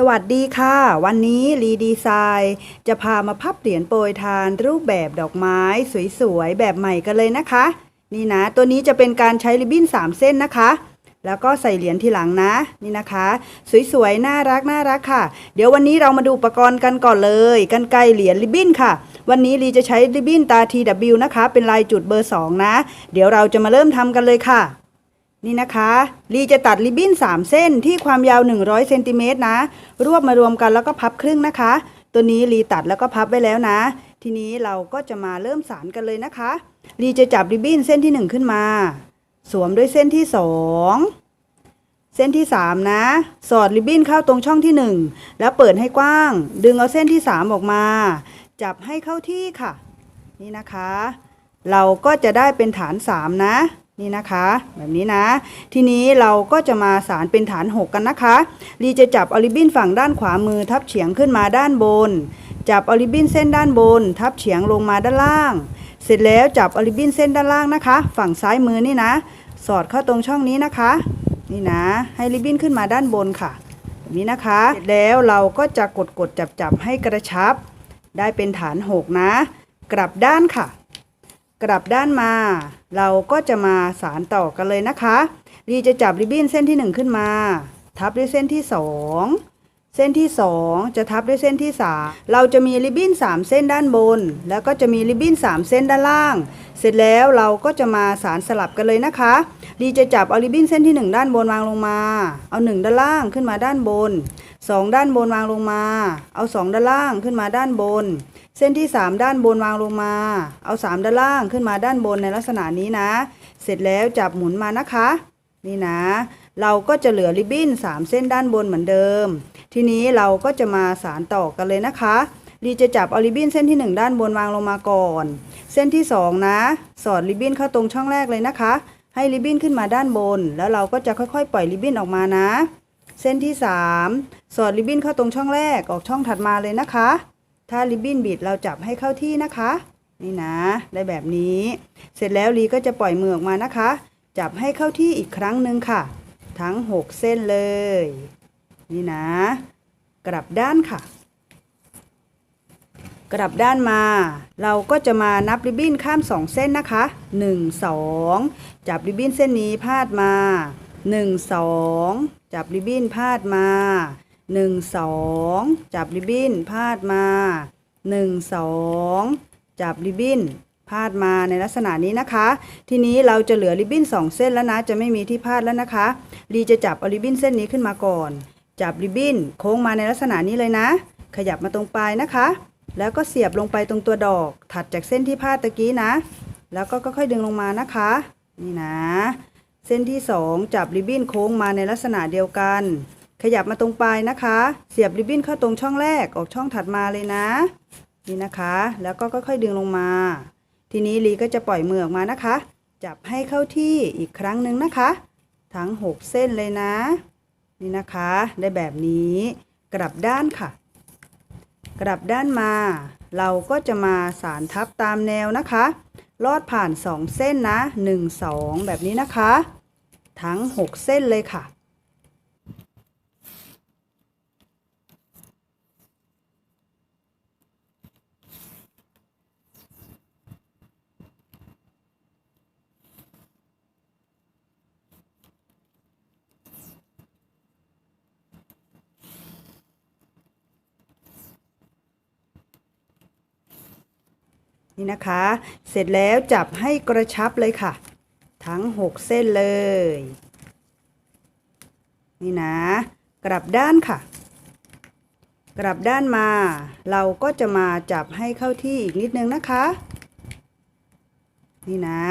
สวัสดีค่ะ วันนี้รีดีไซน์จะพามาพับเหรียญโปรยทานรูปแบบดอกไม้สวยๆ แบบใหม่กันเลยนะคะ นี่นะ ตัวนี้จะเป็นการใช้ริบบิ้น 3 เส้นนะคะ แล้วก็ใส่เหรียญทีหลังนะ นี่นะคะ สวยๆ น่ารักน่ารักค่ะ เดี๋ยววันนี้เรามาดูอุปกรณ์กันก่อนเลยกันไกลเหรียญริบบิ้นค่ะ วันนี้รีจะใช้ริบบิ้นตา TW นะคะ เป็นลายจุดเบอร์ 2 นะ เดี๋ยวเราจะมาเริ่มทำกันเลยค่ะ นี่นะคะลีจะตัดริบบิ้น 3 เส้นที่ความยาว 100เซนติเมตรนะ รวบมารวมกันแล้วก็พับครึ่งนะคะ ตัวนี้ลีตัดแล้วก็พับไว้แล้วนะ ทีนี้เราก็จะมาเริ่มสารกันเลยนะคะลีจะจับริบบิ้นเส้นที่ 1 ขึ้นมา สวมด้วยเส้นที่ 2 เส้นที่ 3 นะ สอดริบบิ้นเข้าตรงช่องที่ 1 แล้วเปิดให้กว้าง ดึงเอาเส้นที่ 3 ออกมา จับให้เข้าที่ค่ะ นี่นะคะ เราก็จะได้เป็นฐาน 3 นะ นี่นะคะ แบบนี้นะ ทีนี้เราก็จะมาสารเป็นฐาน 6 กันนะคะลีจะจับออริบินฝั่งด้านขวามือทับเฉียงขึ้นมาด้านบน จับออริบินเส้นด้านบน ทับเฉียงลงมาด้านล่าง เสร็จแล้วจับออริบินเส้นด้านล่างนะคะ ฝั่งซ้ายมือนี่นะ สอดเข้าตรงช่องนี้นะคะ นี่นะ ให้ริบบิ้นขึ้นมาด้านบนค่ะแบบนี้นะคะเสร็จแล้วเราก็จะกดกดจับจับให้กระชับ ได้เป็นฐาน 6 นะ กลับด้านค่ะ กลับด้านมา เราก็จะมาสารต่อกันเลยนะคะรีจะจับริบบิ้นเส้นที่ 1 ขึ้นมา ทับด้วยเส้นที่ 2 เส้นที่ 2 จะทับด้วยเส้นที่ 3 เราจะมีริบบิ้น 3 เส้นด้านบน แล้วก็จะมีริบบิ้น 3 เส้นด้านล่าง เสร็จแล้วเราก็จะมาสารสลับกันเลยนะคะรีจะจับเอาริบบิ้นเส้นที่ 1 ด้านบนวางลงมา เอา 1 ด้านล่างขึ้นมาด้านบน 2 ด้านบนวางลงมา เอา 2 ด้านล่างขึ้นมาด้านบน เส้นที่ 3 ด้านบนวางลงมา เอา 3 ด้านล่างขึ้นมาด้านบนในลักษณะนี้นะ เสร็จแล้วจับหมุนมานะคะ นี่นะ เราก็จะเหลือริบบิ้น 3 เส้นด้านบนเหมือนเดิม ทีนี้เราก็จะมาสารต่อกันเลยนะคะรีจะจับเอาริบบิ้นเส้นที่ 1 ด้านบนวางลงมาก่อน เส้นที่ 2 นะ สอดริบบิ้นเข้าตรงช่องแรกเลยนะคะ ให้ริบบิ้นขึ้นมาด้านบน แล้วเราก็จะค่อยๆ ปล่อยริบบิ้นออกมานะ เส้นที่ 3 สอดริบบิ้นเข้าตรงช่องแรกออกช่องถัดมาเลยนะคะ ถ้าริบบิ้นบิดเราจับให้เข้าที่นะคะ นี่นะ ได้แบบนี้ เสร็จแล้วลีก็จะปล่อยมือออกมานะคะ จับให้เข้าที่อีกครั้งหนึ่งค่ะ ทั้ง 6 เส้นเลย นี่นะ กลับด้านค่ะ กลับด้านมา เราก็จะมานับริบบิ้นข้าม 2 เส้นนะคะ 1 2 จับริบบิ้นเส้นนี้พาดมา 1 2 จับริบบิ้นพาดมา1 2จับริบบิ้นพาดมา1 2จับริบบิ้นพาดมาในลักษณะนี้นะคะ ทีนี้เราจะเหลือริบบิ้น2 เส้นแล้วนะ จะไม่มีที่พาดแล้วนะคะ รีจะจับเอาริบบิ้นเส้นนี้ขึ้นมาก่อน จับริบบิ้นโค้งมาในลักษณะนี้เลยนะ ขยับมาตรงปลายนะคะ แล้วก็เสียบลงไปตรงตัวดอก ถัดจากเส้นที่พาดตะกี้นะ แล้วก็ค่อยๆดึงลงมานะคะ นี่นะ เส้นที่ 2 จับริบบิ้นโค้งมาในลักษณะเดียวกัน ขยับมาตรงปลายนะคะ เสียบริบบิ้นเข้าตรงช่องแรกออกช่องถัดมาเลยนะ นี่นะคะ แล้วก็ค่อยๆดึงลงมา ทีนี้ลีก็จะปล่อยมือออกมานะคะ จับให้เข้าที่อีกครั้งหนึ่งนะคะ ทั้ง 6 เส้นเลยนะ นี่นะคะ ได้แบบนี้ กลับด้านค่ะ กลับด้านมา เราก็จะมาสารทับตามแนวนะคะ ลอดผ่าน 2 เส้นนะ 1 2 แบบนี้นะคะ ทั้ง 6 เส้นเลยค่ะ นี่นะคะ เสร็จแล้วจับให้กระชับเลยค่ะ ทั้ง 6 เส้นเลย นี่นะ กลับด้านค่ะ กลับด้านมา เราก็จะมาจับให้เข้าที่อีกนิดนึงนะคะ นี่นะ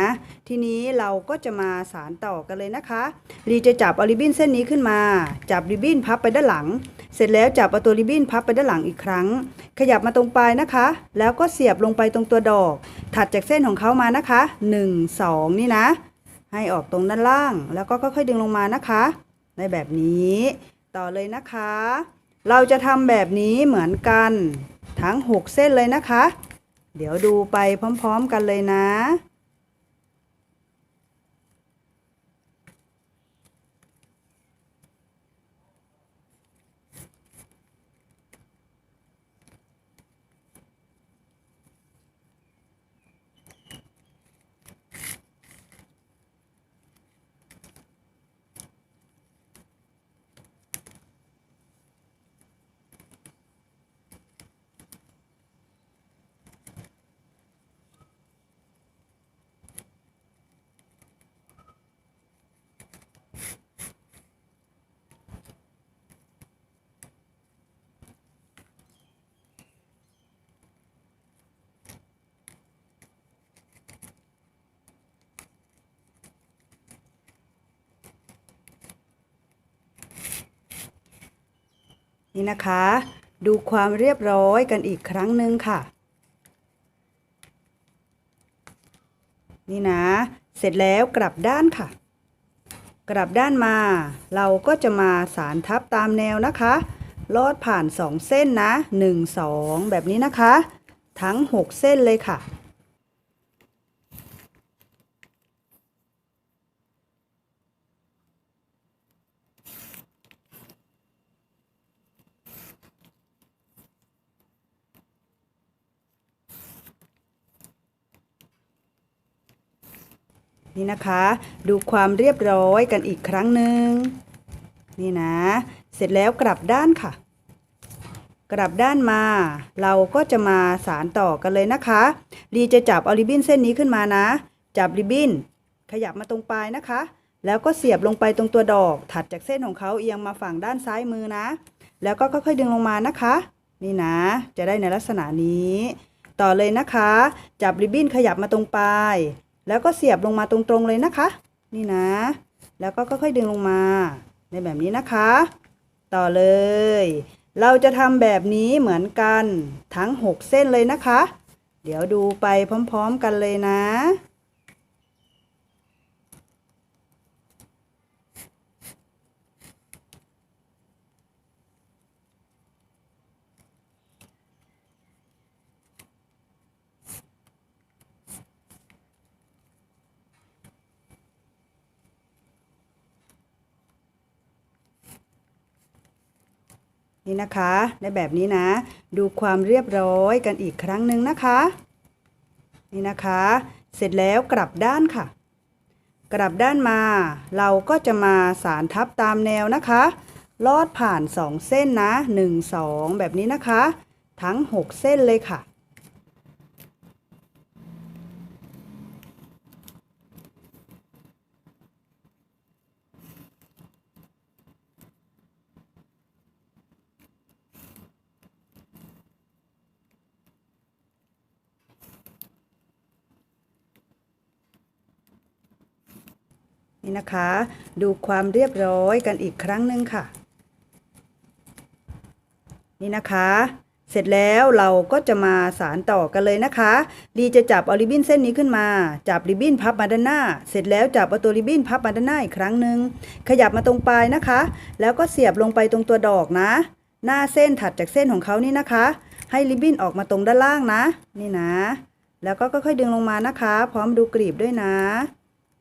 ทีนี้เราก็จะมาสารต่อกันเลยนะคะ รีจะจับเอาริบบิ้นเส้นนี้ขึ้นมา จับริบบิ้นพับไปด้านหลัง เสร็จแล้วจับเอาตัวริบบิ้นพับไปด้านหลังอีกครั้ง ขยับมาตรงปลายนะคะ แล้วก็เสียบลงไปตรงตัวดอก ถัดจากเส้นของเขามานะคะ 1 2 นี่นะ ให้ออกตรงด้านล่าง แล้วก็ค่อยๆดึงลงมานะคะ ในแบบนี้ ต่อเลยนะคะ เราจะทำแบบนี้เหมือนกันทั้ง 6 เส้นเลยนะคะ เดี๋ยวดูไปพร้อม ๆ กันเลยนะ นี่นะคะ ดูความเรียบร้อยกันอีกครั้งหนึ่งค่ะ นี่นะ เสร็จแล้วกลับด้านค่ะ กลับด้านมา เราก็จะมาสารทับตามแนวนะคะ ลอดผ่าน 2 เส้นนะ 1 2 แบบนี้นะคะ ทั้ง 6 เส้นเลยค่ะ นี่นะคะ ดูความเรียบร้อยกันอีกครั้งหนึ่งนี่นะ เสร็จแล้วกลับด้านค่ะ กลับด้านมา เราก็จะมาสารต่อกันเลยนะคะลีจะจับเอาริบบิ้นเส้นนี้ขึ้นมานะ จับริบบิ้น ขยับมาตรงปลายนะคะ แล้วก็เสียบลงไปตรงตัวดอก ถัดจากเส้นของเขาเอียงมาฝั่งด้านซ้ายมือนะ แล้วก็ค่อยๆดึงลงมานะคะ นี่นะ จะได้ในลักษณะนี้ ต่อเลยนะคะ จับริบบิ้นขยับมาตรงปลาย แล้วก็เสียบลงมาตรงๆเลยนะคะ นี่นะ แล้วก็ค่อยๆดึงลงมาในแบบนี้นะคะ ต่อเลย เราจะทำแบบนี้เหมือนกันทั้ง 6 เส้นเลยนะคะ เดี๋ยวดูไปพร้อมๆกันเลยนะ นี่นะคะในแบบนี้นะ ดูความเรียบร้อยกันอีกครั้งหนึ่งนะคะ นี่นะคะ เสร็จแล้วกลับด้านค่ะ กลับด้านมา เราก็จะมาสารทับตามแนวนะคะ ลอดผ่าน 2 เส้นนะ 1 2 แบบนี้นะคะ ทั้ง 6 เส้นเลยค่ะ นะคะ ดูความเรียบร้อยกันอีกครั้งหนึ่งค่ะ นี่นะคะ เสร็จแล้วเราก็จะมาสารต่อกันเลยนะคะ ดีจะจับเอาริบบิ้นเส้นนี้ขึ้นมา จับริบบิ้นพับมาด้านหน้า เสร็จแล้วจับเอาตัวริบบิ้นพับมาด้านหน้าอีกครั้งหนึ่งขยับมาตรงปลายนะคะ แล้วก็เสียบลงไปตรงตัวดอกนะ หน้าเส้นถัดจากเส้นของเขานี่นะคะ ให้ริบบิ้นออกมาตรงด้านล่างนะ นี่นะแล้วก็ค่อยๆดึงลงมานะคะ พร้อมดูกรีบด้วยนะ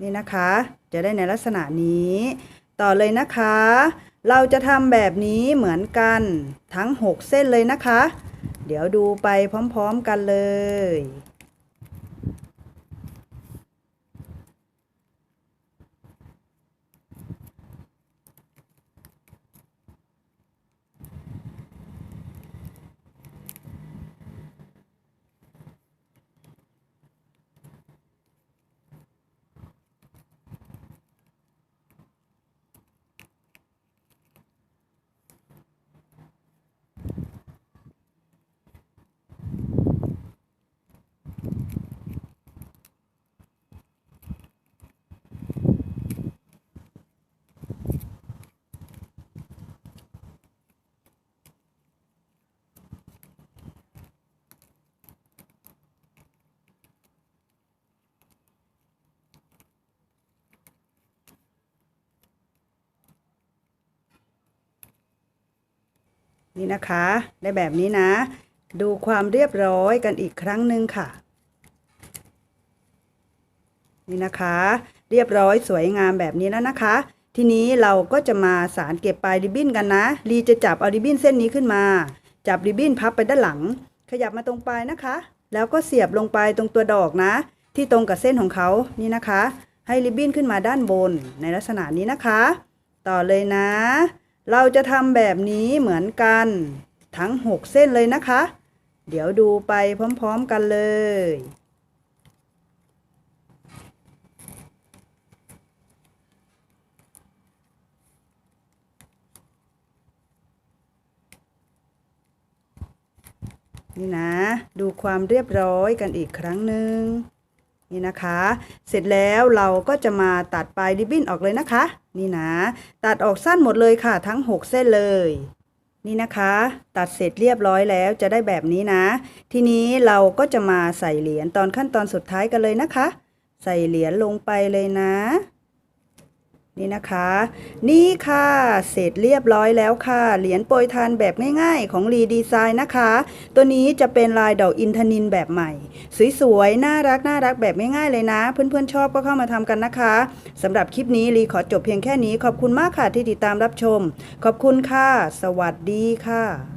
นี่นะคะ จะได้ในลักษณะนี้ ต่อเลยนะคะ เราจะทำแบบนี้เหมือนกันทั้ง 6 เส้นเลยนะคะ เดี๋ยวดูไปพร้อมๆกันเลย นี่นะคะ ได้แบบนี้นะ ดูความเรียบร้อยกันอีกครั้งหนึ่งค่ะ นี่นะคะ เรียบร้อยสวยงามแบบนี้แล้วนะคะ ทีนี้เราก็จะมาสารเก็บปลายริบบิ้นกันนะลีจะจับเอาริบบิ้นเส้นนี้ขึ้นมา จับริบบิ้นพับไปด้านหลัง ขยับมาตรงปลายนะคะ แล้วก็เสียบลงไปตรงตัวดอกนะ ที่ตรงกับเส้นของเขานี่นะคะ ให้ริบบิ้นขึ้นมาด้านบนในลักษณะนี้นะคะ ต่อเลยนะ เราจะทำแบบนี้เหมือนกันทั้ง 6 เส้นเลยนะคะ เดี๋ยวดูไปพร้อมๆกันเลย นี่นะ ดูความเรียบร้อยกันอีกครั้งหนึ่ง นี่นะคะ เสร็จแล้วเราก็จะมาตัดปลายริบบิ้นออกเลยนะคะ นี่นะ ตัดออกสั้นหมดเลยค่ะทั้ง 6 เส้นเลย นี่นะคะ ตัดเสร็จเรียบร้อยแล้วจะได้แบบนี้นะ ทีนี้เราก็จะมาใส่เหรียญตอนขั้นตอนสุดท้ายกันเลยนะคะ ใส่เหรียญลงไปเลยนะ นี่นะคะ นี่ค่ะ เสร็จเรียบร้อยแล้วค่ะ เหรียญโปรยทานแบบง่ายๆ ของรีดีไซน์นะคะ ตัวนี้จะเป็นลายดอกอินทนินแบบใหม่ สวยๆ น่ารักน่ารักแบบง่ายๆเลยนะ เพื่อนๆชอบก็เข้ามาทำกันนะคะสำหรับคลิปนี้รีขอจบเพียงแค่นี้ ขอบคุณมากค่ะที่ติดตามรับชม ขอบคุณค่ะ สวัสดีค่ะ